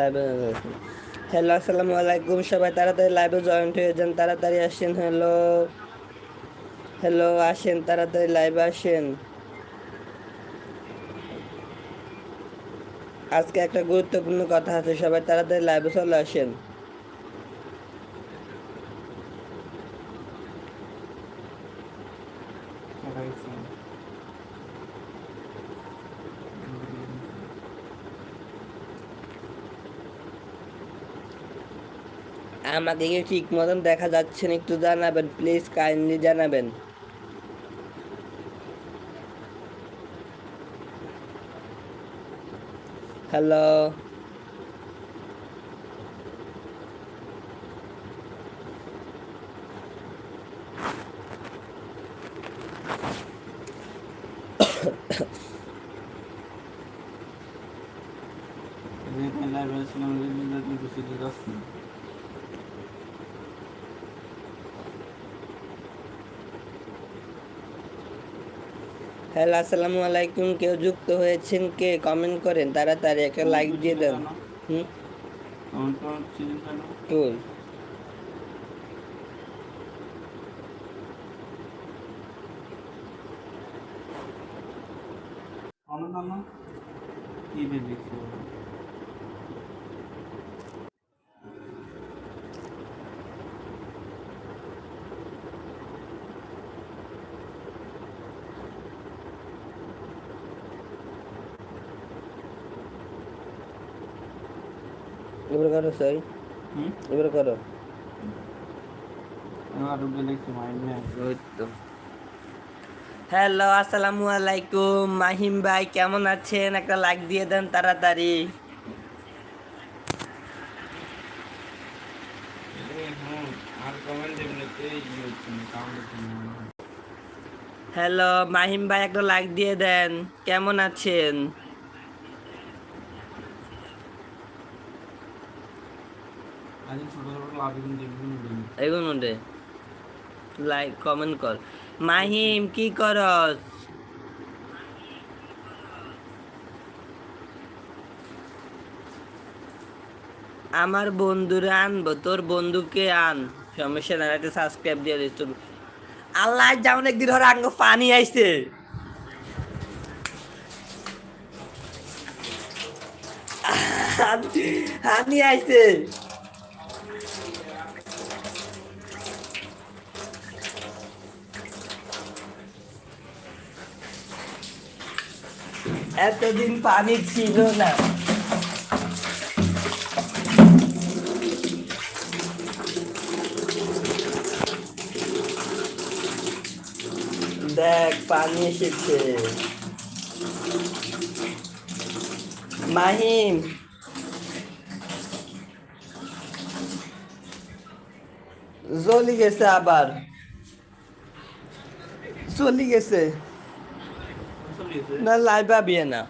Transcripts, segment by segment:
লাইভে হ্যালো আসসালামু আলাইকুম। সবাই তাড়াতাড়ি লাইভে জয়েন্ট হয়ে যান, তাড়াতাড়ি আসেন। হ্যালো হ্যালো আসেন, তাড়াতাড়ি লাইভে আসেন। আজকে একটা গুরুত্বপূর্ণ কথা আছে, সবাই তাড়াতাড়ি লাইভে চলে আসেন। আমাকে কি ঠিক মতন দেখা যাচ্ছে না একটু জানাবেন প্লিজ কাইন্ডলি জানাবেন। হ্যালো হ্যালো, আসসালামু আলাইকুম। কেউ যুক্ত হয়েছেন কে? কমেন্ট করেন, তাড়াতাড়ি একটা লাইক দিয়ে দেন। হুম? কুল এবার করো সই এবার করো। ওই তো। হ্যালো আসসালামু আলাইকুম। মাহিম ভাই কেমন আছেন? একটা লাইক দিয়ে দেন তাড়াতাড়ি। হ্যালো মাহিম ভাই একটা লাইক দিয়ে দেন। কেমন আছেন? লাইক কমেন্ট কর মাহিম কি করস আমার বন্ধুরে আনব তোর বন্ধুকে আন সমস্যা না সাবস্ক্রাইব দিয়ে দিস তোর আল্লাহ যেমন একদিন ধর আঙ্গ পানি আইছে হানি আইছে এতদিন পানি ছিল না। দেখ পানি এসেছে। মাহিম। জ্বলি গেছে আবার। চলি গেছে। না লাইভ পাবিয়ে না।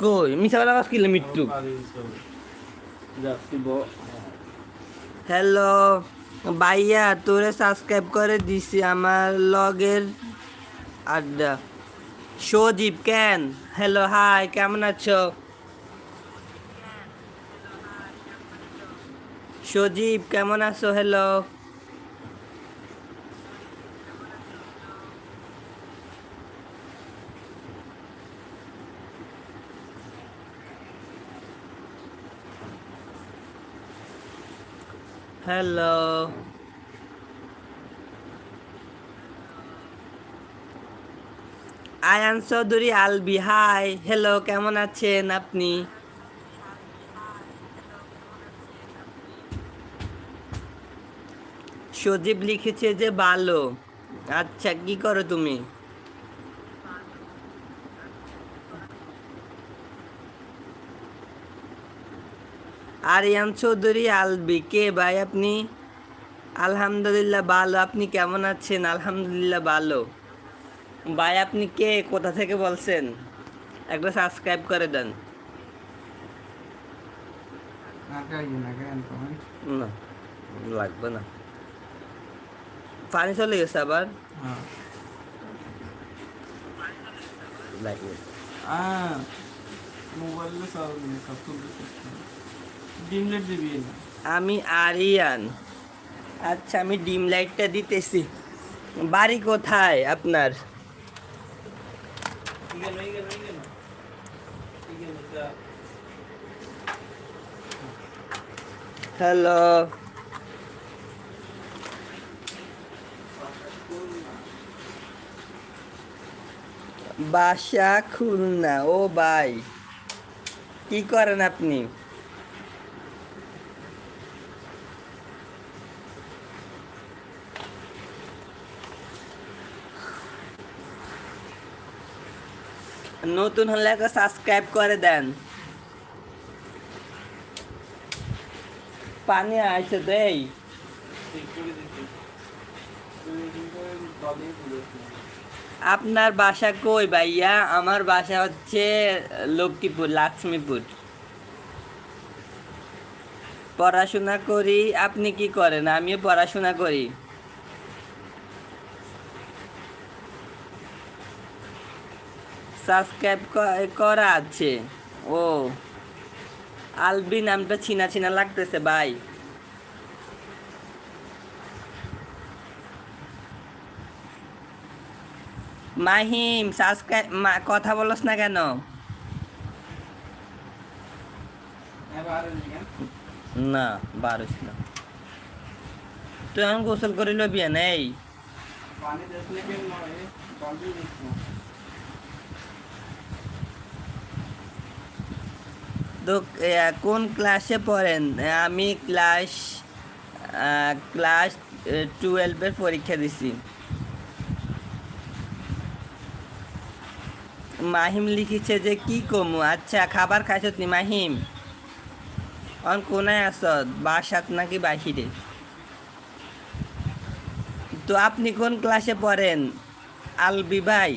কই? মিশা বেলা কিলো মৃত্যু হ্যালো ভাইয়া তোরে সাবস্ক্রাইব করে দিছি আমার লগের আড্ডা। সজীব কেন? হ্যালো হাই কেমন আছো? সজীব কেমন আছো? Hello. Hello Ayan Chowdhury Albi hi hello কেমন আছেন আপনি? সজীব লিখেছে যে ভালো। আচ্ছা কি করো তুমি? আরিয়ান চৌধুরী আলবি কে ভাই আপনি? আলহামদুলিল্লাহ ভালো। আপনি কেমন আছেন? আলহামদুলিল্লাহ ভালো। ভাই আপনি কে? কোথা থেকে বলছেন? একটা সাবস্ক্রাইব করে দেন। না লাগবে না। পানি চলে গেছে আবার? লাগবে। মোবাইলে সব দিবি আমি আরিয়ান। আচ্ছা আমি ডিম লাইটটা দিতেছি। বাড়ি কোথায় আপনার? হ্যালো। বাসা খুলনা। ও ভাই কি করেন আপনি? নতুন হলে একটা সাবস্ক্রাইব করে দেন। পানি আসে তো এই। আপনার বাসা কই ভাইয়া? আমার বাসা হচ্ছে লক্ষ্মীপুর লক্ষ্মীপুর। পড়াশোনা করি, আপনি কি করেন? আমিও পড়াশোনা করি। সাবস্ক্রাইব করা আছে। ও। আলবি নামটা চিনা চিনা লাগতেছে, ভাই। মাহিম সাবস্ক্রাইব কথা বলস না কেন? না বারোস না। তুই এখন গোসল করে লবি নেই পানি দেখলে কেন নয় জলদি দিচ্ছি তো কোন ক্লাসে পড়েন? আমি ক্লাস ক্লাস টুয়েলভের পরীক্ষা দিছি। মাহিম লিখেছে যে, কি কমু? আচ্ছা খাবার খাইছ নি মাহিম? অন কোনায় আস বাসাত নাকি বাহিরে? তো আপনি কোন ক্লাসে পড়েন? আলবি ভাই।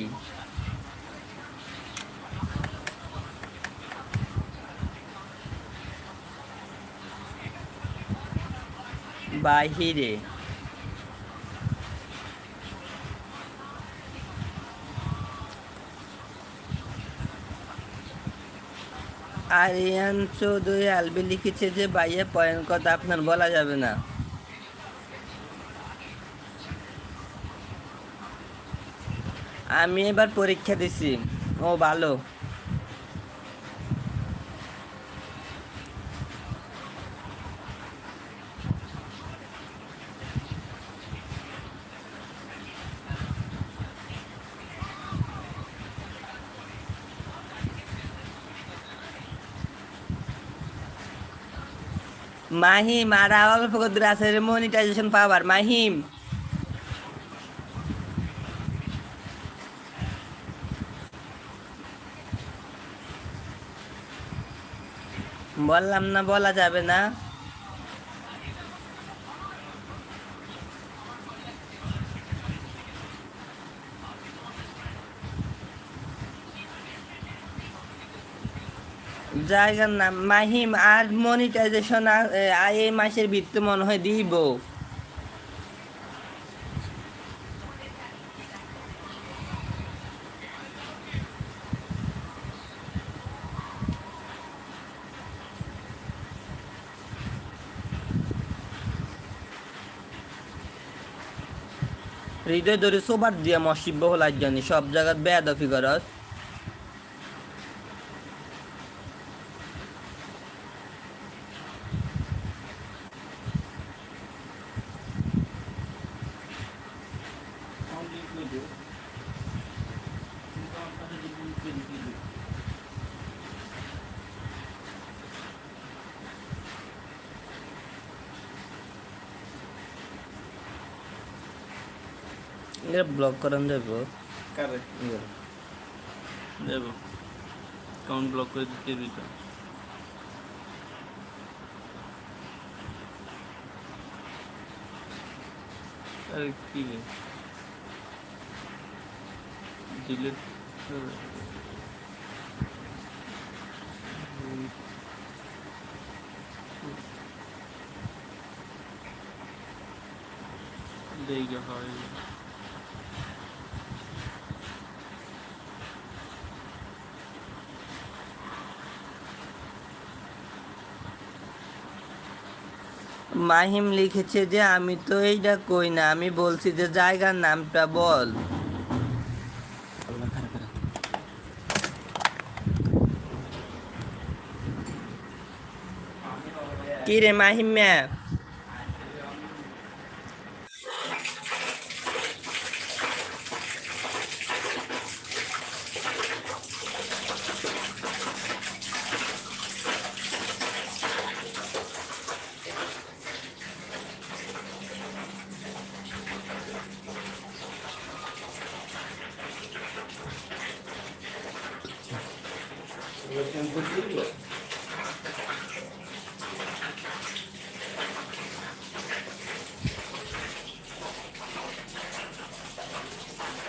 বাহিরে। আরিয়ান চৌধুরী আলবি লিখেছে যে বাইয়ে পয়েন্ট কথা আপনার বলা যাবে না। আমি এবার পরীক্ষা দিছি। ও ভালো। মাহিম আর অল্প কদ্দুর আছে মনিটাইজেশন পাওয়ার মাহিম। বললাম না বলা যাবে না। জায়গার নাম মাহিম, আর মনিটাইজেশন এই মাসের ভিত্তি মনে হয় দিব। হৃদয় ধরে সোবার দিয়া মসিব্য হলার জন্য সব জায়গাত বেয়াদফি করস কমপ্লিট করে দিও কিন্তু আমার কাছে যে বুক করে দিও এটা ব্লক করান যাব কারে দেব কাউন্ট ব্লক করে দিতে দিতে আরে কি রে ডিলিট দেখে হয় মাহিম লিখেছে যে, আমি তো এইটা কই না, আমি বলছি যে, জায়গার নামটা বল। কি রে মাহিম ম্যা? but input equal.